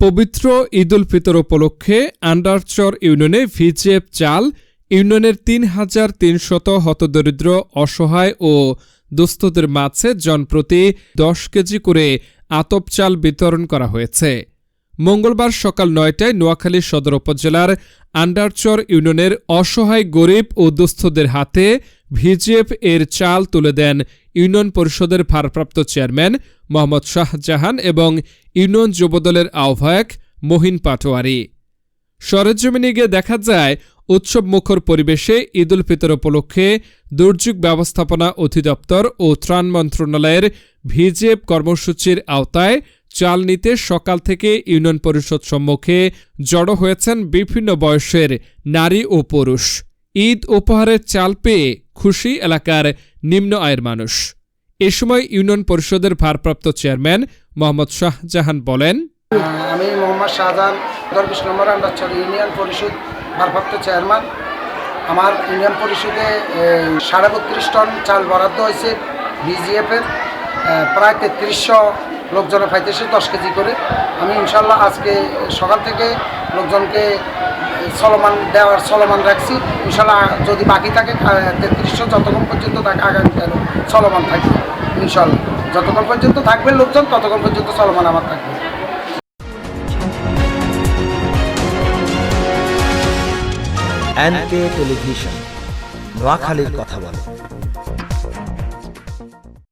পবিত্র ঈদ উল ফিতর উপলক্ষে আন্ডারচর ইউনিয়নে ভিজিএফ চাল, ইউনিয়নের তিন হাজার তিনশত হতদরিদ্র, অসহায় ও দুস্থদের মাঝে জনপ্রতি দশ কেজি করে আতপ চাল বিতরণ করা হয়েছে। মঙ্গলবার সকাল নয়টায় নোয়াখালী সদর উপজেলার আন্ডারচর ইউনিয়নের অসহায় গরিব ও দুস্থদের হাতে ভিজিএফ এর চাল তুলে দেন ইউনিয়ন পরিষদের ভারপ্রাপ্ত চেয়ারম্যান মোহাম্মদ শাহজাহান এবং ইউনিয়ন যুবদলের আহ্বায়ক মহিন পাটোয়ারি। সরেজমিনে গিয়ে দেখা যায়, উৎসব মুখর পরিবেশে ঈদ উল ফিতর উপলক্ষে দুর্যোগ ব্যবস্থাপনা অধিদপ্তর ও ত্রাণ মন্ত্রণালয়ের ভিজিএফ কর্মসূচির আওতায় চাল নিতে সকাল থেকে ইউনিয়ন পরিষদ সম্মুখে জড়ো হয়েছেন বিভিন্ন বয়সের নারী ও পুরুষ। ঈদ উপহারের চাল পেয়ে খুশি এলাকার নিম্ন আয়ের মানুষ। এ সময় ইউনিয়ন পরিষদের ভারপ্রাপ্ত চেয়ারম্যান মোহাম্মদ শাহজাহান বলেন, আমি মোহাম্মদ শাহজাহান, দরবিশ নম্বর আন্ডারচর ইউনিয়ন পরিষদ ভারপ্রাপ্ত চেয়ারম্যান। আমার ইউনিয়ন পরিষদে সাড়ে বত্রিশ টন চাল বরাদ্দ হয়েছে বিজিএফের প্রায় তেত্রিশশো লোকজনে পাইতেছে দশ কেজি করে। আমি ইনশাল্লাহ আজকে সকাল থেকে লোকজনকে চলমান, দেওয়ার চলমান রাখছি। ইনশাল্লাহ যদি বাকি থাকে তেত্রিশশো যতক্ষণ পর্যন্ত থাকে আগামীকাল চলমান থাকবে, ইনশাল্লাহ। যতক্ষণ পর্যন্ত থাকবে লোকজন ততক্ষণ পর্যন্ত চলমান আমার থাকবে। টেলিভিশন নোয়াখালীর কথা বলে।